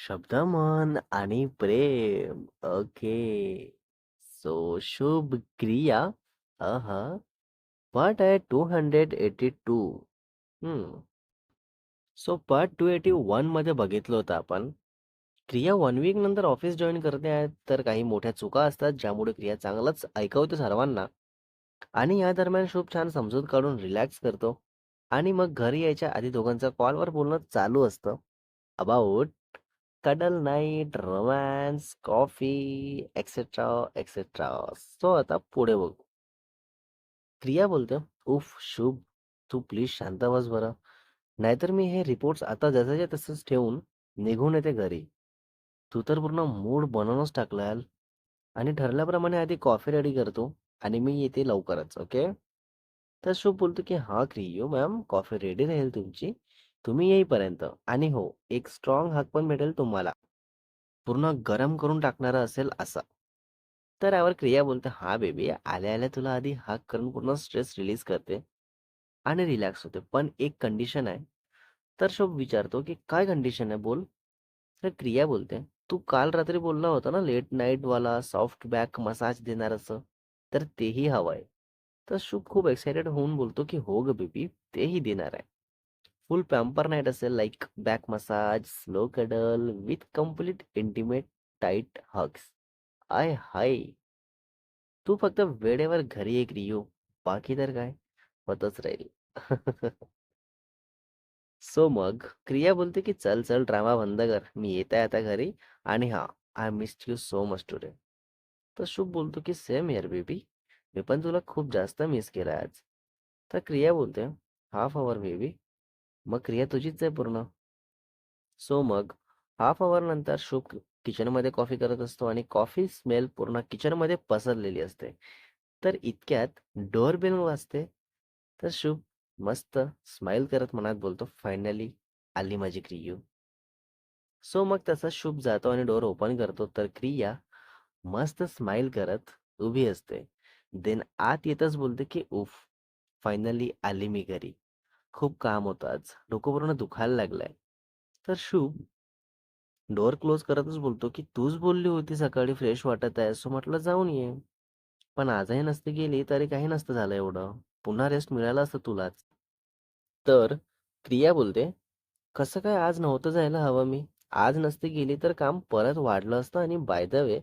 शब्द, मन आणि प्रेम. ओके. सो शुभ क्रिया. हां, पार्ट आहे two hundred eighty two so part 281 मध्ये बघितलं होतं आपण. क्रिया वन वीक नंतर ऑफिस जॉईन करते आहे, तर काही मोठ्या चुका असतात, ज्यामुळे क्रिया चांगलंच ऐकवते सर्वांना. आणि या दरम्यान शुभ छान समजूत काढून रिलॅक्स करतो. आणि मग घरी यायच्या आधी दोघांचा कॉलवर बोलणं चालू असतं. About cuddle night, romance, coffee, etcetera, etcetera. So आता पुढे बघू. क्रिया बोलते, "उफ शुभ, तू प्लीज शांत बस बरं. नाहीतर मी हे रिपोर्ट्स आता जसाच्या तसंच ठेवून निघून येते घरी. तू तर पूर्ण मूड बनवूनच टाकलाल आणि ठरल्याप्रमाणे आधी कॉफी रेडी करतो आणि मी येते लवकरच, ओके?" तर शुभ बोलतो, की "हां, क्रियो मॅम, कॉफी रेडी राहील तुमची, तुम्ही येईपर्यंत. आणि हो, एक स्ट्रॉंग हक पण भेटेल तुम्हाला. पूर्ण गरम करून टाकणारा असेल असा." तर यावर क्रिया बोलते, हा बेबी, आल्या-आल्या तुला आधी हाक करून पूर्ण स्ट्रेस रिलीज करते आणि रिलॅक्स होते. पण एक कंडिशन आहे." तर शुभ विचारतो, की "काय कंडिशन आहे बोल?" तर क्रिया बोलते, "तू काल रात्री बोलला होता ना लेट नाईटवाला सॉफ्ट बॅक मसाज देणार असं, तर तेही हवं आहे." तर शुभ खूप एक्सायटेड होऊन बोलतो, की "हो ग बेबी, तेही देणार आहे. फुल पॅम्पर नाईट असेल like back massage, slow cuddle with complete intimate tight hugs. I hi! तू फक्त वेळेवर घरी एक क्रियो. बाकी तर काय होतच राहील." सो मग क्रिया बोलते, की "चल, चल ड्रामा बंद कर. मी येत आहे आता घरी आणि हा I missed you so much today." तर शुभ बोलतो, की "सेम हिअर बेबी. मी पण तुला खूप जास्त मिस केलं आज." तर क्रिया बोलते, हाफ अवर बेबी." मग क्रिया तुझीच आहे पूर्ण. सो मग हाफ अवर नंतर शुभ किचनमध्ये कॉफी करत असतो आणि कॉफी स्मेल पूर्ण किचनमध्ये पसरलेली असते. तर इतक्यात डोअरबेल वाजते. तर शुभ मस्त स्माइल करत मनात बोलतो, "फायनली आली माझी क्रियू." सो मग तसा शुभ जातो आणि डोअर ओपन करतो. तर क्रिया मस्त स्माईल करत उभी असते. देन आत येतच बोलते, की "उफ, फायनली आली मी घरी. खूप काम होतं आज. डोकं पूर्ण दुखायला लागलंय." तर शुभ डोअर क्लोज करतच बोलतो, की "तूच बोलली होती सकाळी फ्रेश वाटत आहे, सो म्हटलं जाऊन ये." पण आजही नसती गेली तरी काही नसतं झालं एवढं. पुन्हा रेस्ट मिळालं असतं तुलाच. तर क्रिया बोलते, "कसं काय आज नव्हतं जायला हवं मी? आज नसती गेली तर काम परत वाढलं असतं आणि बाय द वे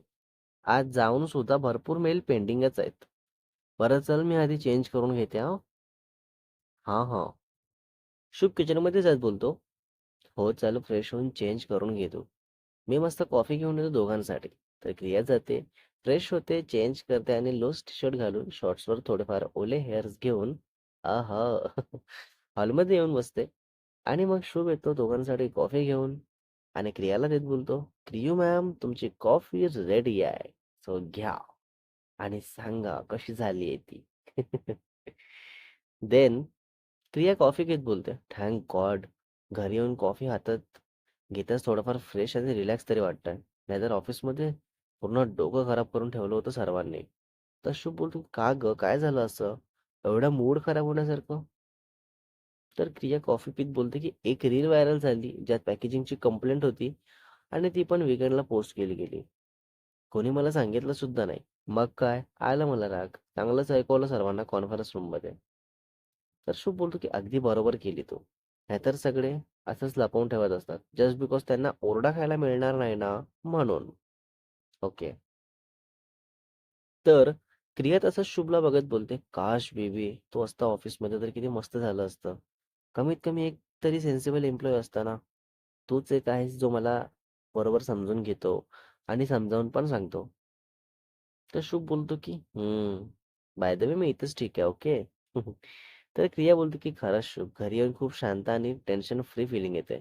आज जाऊन सुद्धा भरपूर मेल पेंडिंगच आहेत. बरं चल मी आधी चेंज करून घेते हा हा शुभ किचनमध्येच आज बोलतो, "हो चालू फ्रेश होऊन चेंज करून घेतो मी मस्त कॉफी घेऊन येतो दोघांसाठी." तर क्रिया जाते, फ्रेश होते, चेंज करते आणि लूज टी-शर्ट घालून शॉर्ट्सवर थोडेफार ओले हेअर्स घेऊन आहा! हॉलमध्ये येऊन बसते आणि मग शुभ येतो दोघांसाठी कॉफी घेऊन आणि क्रियाला देत बोलतो, "क्रियू मॅम, तुमची कॉफी रेडी आहे. सो घ्या आणि सांगा कशी झाली आहे ती." देन क्रिया कॉफी घेत बोलते, "थँक गॉड घरी येऊन कॉफी हातात घेताच थोडंफार फ्रेश आणि रिलॅक्स तरी वाटतंय. नाहीतर ऑफिसमध्ये पूर्ण डोकं खराब करून ठेवलं होतं सर्वांनी." तर शुभ बोलतो, "का ग काय झालं असं? एवढा मूड खराब होण्यासारखं?" तर क्रिया कॉफी पीत बोलते, की "एक रील व्हायरल झाली, ज्यात पॅकेजिंगची कंप्लेंट होती आणि ती पण विकेंडला पोस्ट केली गेली. कोणी मला सांगितलं सुद्धा नाही. मग काय? आला मला राग. चांगलंच ऐकवलं सर्वांना कॉन्फरन्स रूममध्ये." तर शुभ बोलतो, की "अगदी बरोबर केली तू. नाहीतर सगळे असंच लपवून ठेवत असतात. जस्ट बिकॉज त्यांना ओरडा खायला मिळणार नाही ना, म्हणून." ओके. तर क्रिया तसंच शुभला बघत बोलते, "काश बेबी तू असता ऑफिसमध्ये तर किती मस्त झालं असतं. कमीत कमी एक तरी सेन्सिबल एम्प्लॉयी असता ना. तूच एक आहेस जो मला बरोबर समजून घेतो आणि समजावून पण सांगतो." तर शुभ बोलतो, की हम्म बाय द वे मी इथंच ठीक आहे, ओके." तर क्रिया बोलते, की "खरंच शुभ, घरी येऊन खूप शांत आणि टेन्शन फ्री फिलिंग येते.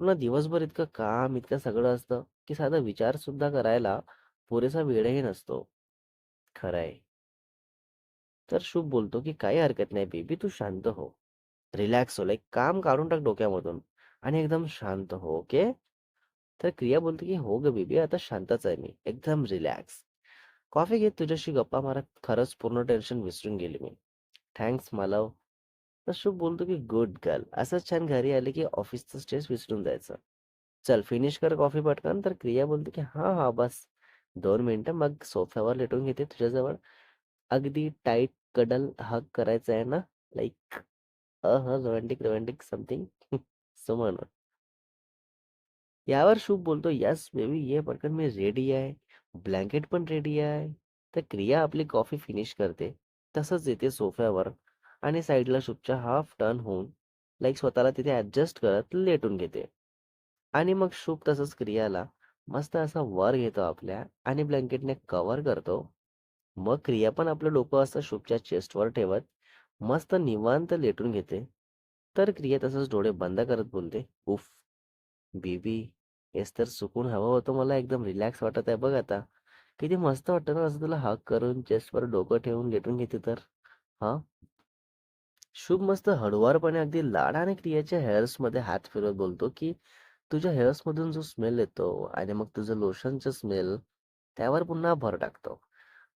पुन्हा दिवसभर इतकं काम, इतकं सगळं असतं, की साधा विचार सुद्धा करायला पुरेसा वेळही नसतो." खरं आहे. तर शुभ बोलतो, की "काही हरकत नाही बेबी, तू शांत हो. रिलॅक्स हो. लाईक काम काढून टाक डोक्यामधून आणि एकदम शांत हो, ओके?" तर क्रिया बोलते, की "हो ग बेबी, आता शांतच आहे मी. एकदम रिलॅक्स. कॉफी घेत तुझ्याशी गप्पा मारत खरंच पूर्ण टेन्शन विसरून गेली मी. थँक्स मला तर शुभ बोलतो, की "गुड गर्ल. असंच छान घरी आले की ऑफिसचं स्ट्रेस विसरून जायचं." चल फिनिश कर कॉफ़ी पटकन. तर क्रिया बोलते की हाँ हाँ बस. दोन मिनिटं. मग सोफ्यावर लेटून घेते तुझ्याजवळ. अगदी टाईट कडल हग करायचा आहे ना? लाईक अ ह रोमॅन्टिक रोमॅन्टिक समथिंग सो म्हणून. यावर शुभ बोलतो यस बेबी ये पटकन मी रेडी आहे. ब्लँकेट पण रेडी आहे. तर क्रिया आपली कॉफ़ी फिनिश करते. तसंच येते सोफ्यावर. आणि साईडला शुभच्या हाफ टर्न होऊन लाईक स्वतःला तिथे ऍडजस्ट करत लेटून घेते. आणि मग शुभ तसंच क्रियाला मस्त असा वर घेतो आपल्या आणि ब्लँकेटने कव्हर करतो. मग क्रिया पण आपलं डोकं असं शुभच्या चेस्टवर ठेवत मस्त निवांत लेटून घेते. तर क्रिया तसंच डोळे बंद करत बोलते उफ बेबी हेच तर सुकून हवं होतं मला एकदम रिलॅक्स वाटत आहे बघ आता. किती मस्त वाटतं ना असं तुला हक करून चेस्टवर डोकं ठेवून लेटून घेते तर हा? शुभ मस्त हळुवारपणे अगदी लाड आणि क्रियाच्या हेअर्समध्ये हात फिरवत बोलतो की तुझ्या हेअर्स मधून जो स्मेल येतो आणि मग तुझं लोशनचं स्मेल त्यावर पुन्हा भर टाकतो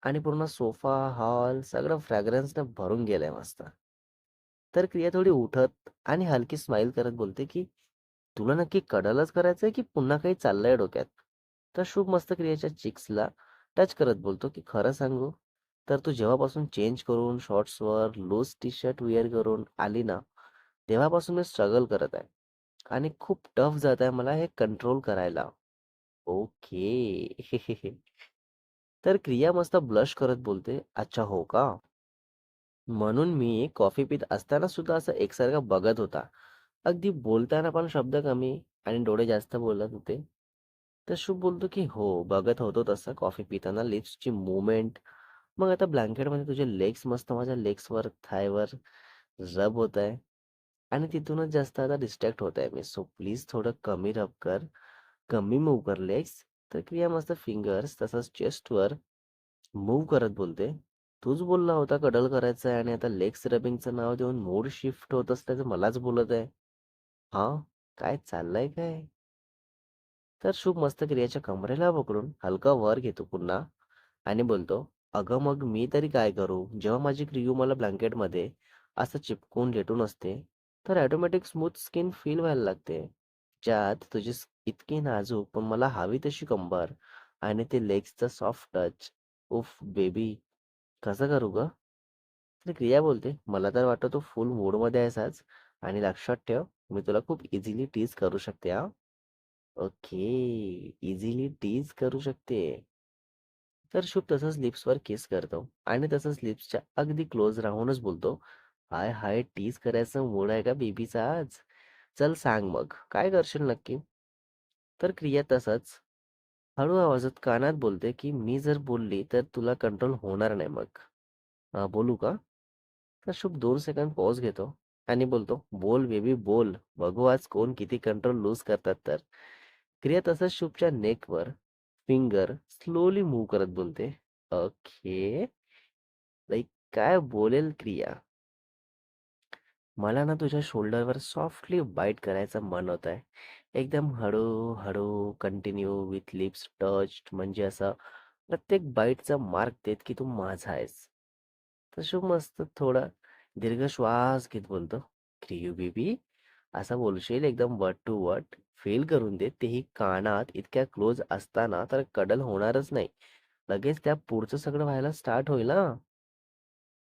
आणि पूर्ण सोफा हॉल सगळं फ्रॅग्रन्सने भरून गेलंय मस्त. तर क्रिया थोडी उठत आणि हलकी स्माइल करत बोलते की तुला नक्की कडलच करायचंय की पुन्हा काही चाललंय डोक्यात? तर शुभ मस्त क्रियाच्या चिक्सला टच करत बोलतो की खरं सांगू तर तू जेव्हापासून चेंज करून शॉर्ट्सवर लूज टी शर्ट वेअर करून आली ना तेव्हापासून मी स्ट्रगल करत आहे. आणि खूप टफ जात आहे मला हे कंट्रोल करायला. ओके तर क्रिया मस्त ब्लश करत बोलते. अच्छा हो का? म्हणून मी कॉफी पित असताना सुद्धा असं एकसारखं बघत होता. अगदी बोलताना पण शब्द कमी आणि डोळे जास्त बोलत होते. तर शुभ बोलतो की हो बघत होतो तसं कॉफी पिताना लिप्सची मुवमेंट मग आता ब्लँकेटमध्ये तुझे लेग्स मस्त माझ्या लेग्सवर थायवर रब होत आहे. आणि तिथूनच जास्त आता डिस्ट्रॅक्ट होत आहे मी. सो प्लीज थोडं कमी रब कर. कमी मूव कर लेग्स. तर क्रिया मस्त फिंगर्स तसंच चेस्टवर मूव्ह करत बोलते. तूच बोलला होता कडल करायचं आहे आणि आता लेग्स रबिंगचं नाव देऊन मूड शिफ्ट होत असल्याचं मलाच बोलत आहे. हा? काय चाललंय काय? तर शुभ मस्त क्रियाच्या कमरेला पकडून हलका वर घेतो पुन्हा आणि बोलतो अगं मग मी तरी काय करू? जेव्हा माझी क्रियू मला ब्लँकेटमध्ये असं चिपकून लेटून असते तर ऑटोमॅटिक स्मूथ स्किन फील व्हायला लागते. ज्यात तुझी स- इतकी नाजूक पण मला हवी तशी कंबर आणि ते लेग्सचा सॉफ्ट टच. उफ बेबी. कसं करू ग? तर क्रिया बोलते. मला तर वाटतं तू फुल मूडमध्ये आहेस आज आणि लक्षात ठेव मी तुला खूप इझिली टीज करू शकते हा. ओके. इझिली टीज करू शकते. तर शुभ तसंच लिप्सवर किस करतो आणि तसंच लिप्सच्या अगदी क्लोज राहूनच बोलतो. हाय हाय टीज करायचं मूड आहे का बेबीचा आज? चल सांग मग काय करशील नक्की? तर क्रिया तसंच. हळू आवाजात कानात बोलते की मी जर बोलली तर तुला कंट्रोल होणार नाही मग. हा, बोलू का? तर शुभ दोन सेकंद पॉज घेतो आणि बोलतो बोल बेबी बोल. बघू आज कोण किती कंट्रोल लूज करतात तर. क्रिया तसंच शुभच्या नेकवर फिंगर स्लोली मूव्ह करत बोलते. ओके लाईक काय बोलेल क्रिया? मला ना तुझ्या शोल्डरवर सॉफ्टली बाईट करायचं मन होत आहे एकदम हळू हळू कंटिन्यू विथ लिप्स टच म्हणजे असं प्रत्येक बाईटचा मार्क देत की तू माझा आहेस. तसं मस्त थोडा दीर्घ श्वास घेत बोलतो. क्रियू बेबी असं बोलशील एकदम वट टू वट फेल करून देत तेही कानात इतक्या क्लोज असताना तर कडल होणारच नाही. लगेच त्या पुढचं सगळं व्हायला स्टार्ट होईल ना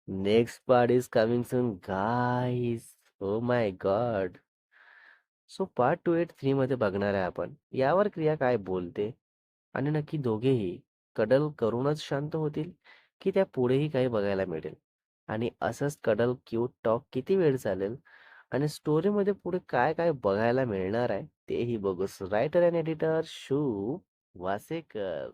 next part is coming soon guys oh my god so part two eight three मध्ये बघणार आहे आपण. यावर क्रिया काय बोलते? आणि नक्की दोघेही कडल करूनच शांत होतील की त्या पुढेही काही बघायला मिळेल? आणि असंच कडल क्यूट टॉक किती वेळ चालेल? आणि स्टोरीमध्ये पुढे काय काय बघायला मिळणार आहे? तेही बघूस. Writer and editor Shu Wasekar.